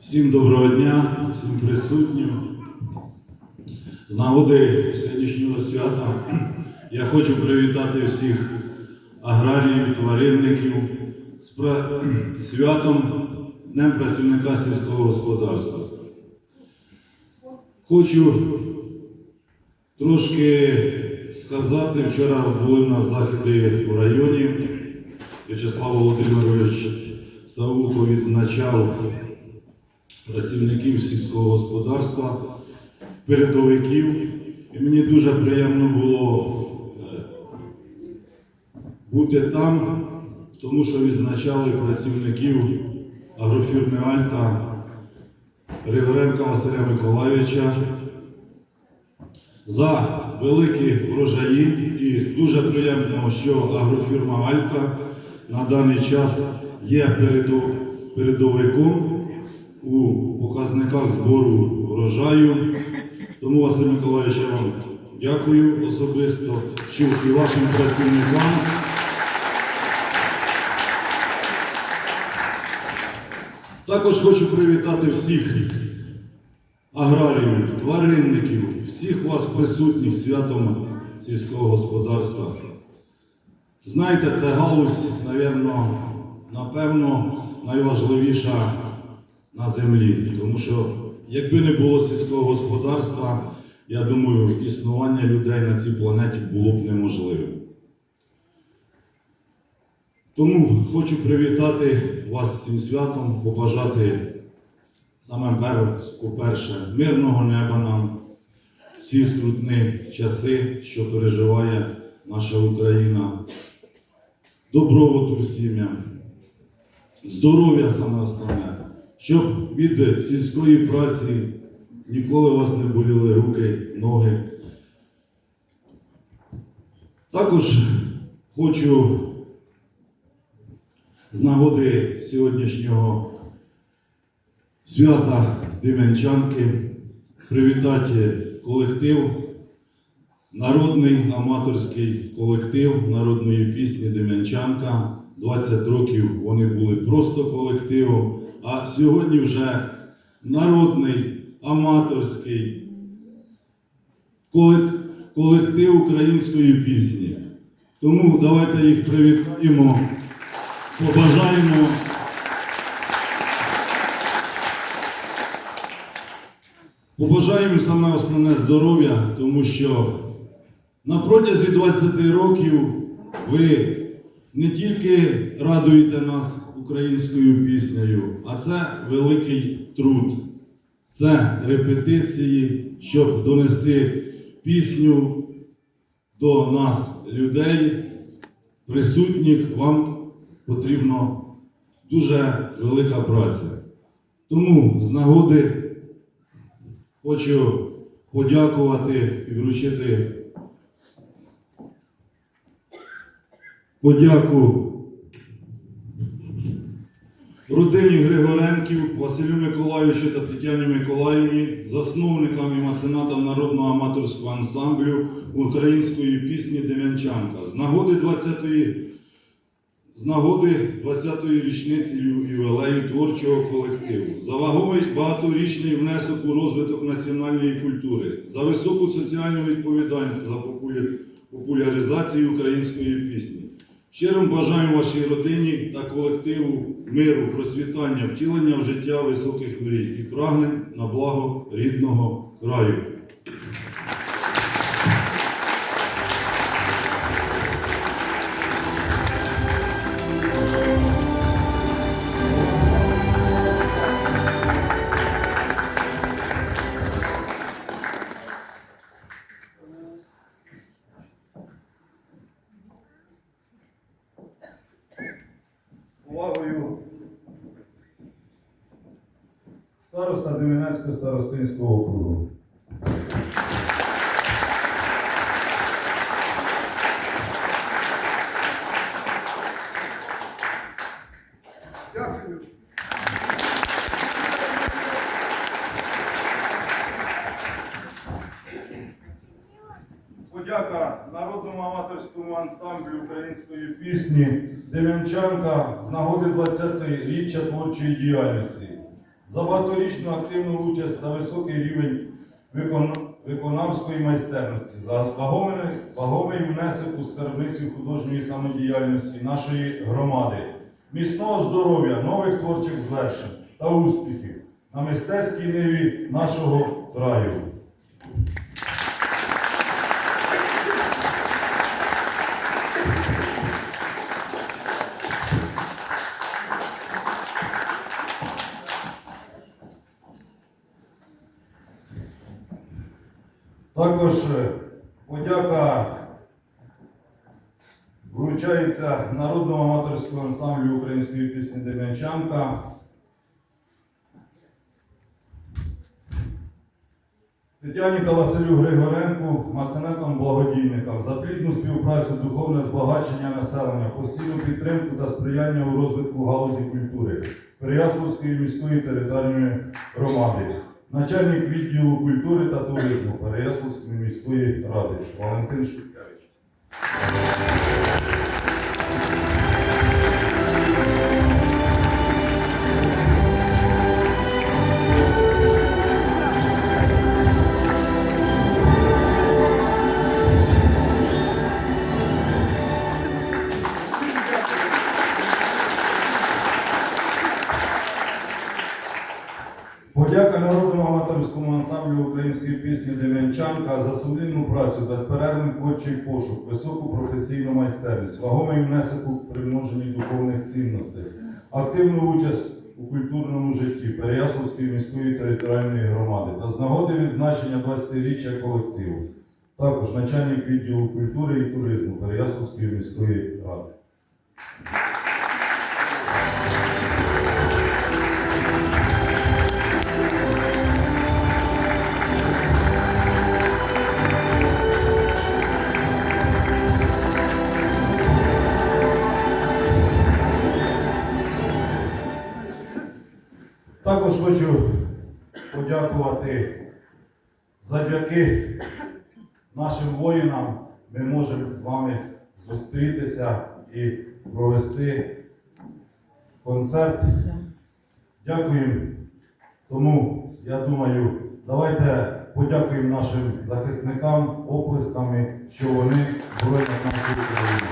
Всім доброго дня, всім присутнім. З нагоди сьогоднішнього свята я хочу привітати всіх аграріїв, тваринників з святом Днем працівника сільського господарства. Хочу трошки сказати, вчора були в нас заходи в районі. В'ячеслав Володимирович Саулко відзначав працівників сільського господарства, передовиків. І мені дуже приємно було е, бути там, тому що відзначали працівників агрофірми Альта Григоренка Василя Миколайовича за великі врожаї. І дуже приємно, що агрофірма Альта на даний час є передов- передовиком у показниках збору врожаю. Тому, Василь Миколаївич, я вам дякую особисто, що і вашим працівникам. Також хочу привітати всіх аграріїв, тваринників, всіх вас присутніх святом сільського господарства. Знаєте, це галузь, напевно, напевно, найважливіша на землі. Тому що якби не було сільського господарства, я думаю, існування людей на цій планеті було б неможливим. Тому хочу привітати вас з цим святом, побажати саме пер- по-перше, мирного неба нам в ці скрутні часи, що переживає наша Україна, добробуту сім'ям, здоров'я саме основне, щоб від сільської праці ніколи вас не боліли руки, ноги. Також хочу з нагоди сьогоднішнього свята Димянчанки привітати колектив, народний аматорський колектив народної пісні Дем'янчанка. 20 років вони були просто колективом, а сьогодні вже народний аматорський колектив української пісні. Тому давайте їх привітаємо, побажаємо. Побажаємо саме основне здоров'я, тому що на протязі 20 років ви не тільки радуєте нас українською піснею, а це великий труд. Це репетиції, щоб донести пісню до нас, людей, присутніх, вам потрібно дуже велика праця. Тому з нагоди Хочу подякувати і вручити подяку родині Григоренків, Василю Миколайовичу та Тетяні Миколаївні, засновникам і меценатам народного аматорського ансамблю української пісні Дем'янчанка. З нагоди 20-ї з нагоди 20-ї річниці ювілею творчого колективу, за вагомий багаторічний внесок у розвиток національної культури, за високу соціальну відповідальність за популяризацію української пісні. Щиро бажаю вашій родині та колективу миру, процвітання, втілення в життя високих мрій і прагнень на благо рідного краю. Увагою староста Дем'янецького старостинського округу. Дякую. Подяка народному аматорському ансамблю української пісні Дем'янчанка з нагоди 20-річчя творчої діяльності. За багаторічну активну участь та високий рівень викон- виконавської майстерності, за вагомий, вагомий внесок у скарбницю художньої самодіяльності нашої громади, міцного здоров'я, нових творчих звершень та успіхів на мистецькій ниві нашого краю. Також е, подяка вручається народному аматорському ансамблю української пісні Дем'янчанка. Тетяні та Василю Григоренку, маценетам благодійникам, за плідну співпрацю, духовне збагачення населення, постійну підтримку та сприяння у розвитку галузі культури Переяславської міської територіальної громади, начальник відділу культури та туризму Переяславської міської ради Валентин Шуткевич. Подяка народному аматорському ансамблю української пісні Дем'янчанка за сумлінну працю, безперервний творчий пошук, високу професійну майстерність, вагомий внесок у примноженні духовних цінностей, активну участь у культурному житті Переяславської міської територіальної громади та з нагоди відзначення 20-річчя колективу. Також начальник відділу культури і туризму Переяславської міської ради. Також хочу подякувати завдяки нашим воїнам. Ми можемо з вами зустрітися і провести концерт. Дякуємо. Тому я думаю, давайте подякуємо нашим захисникам оплесками, що вони боронять нашу Україну.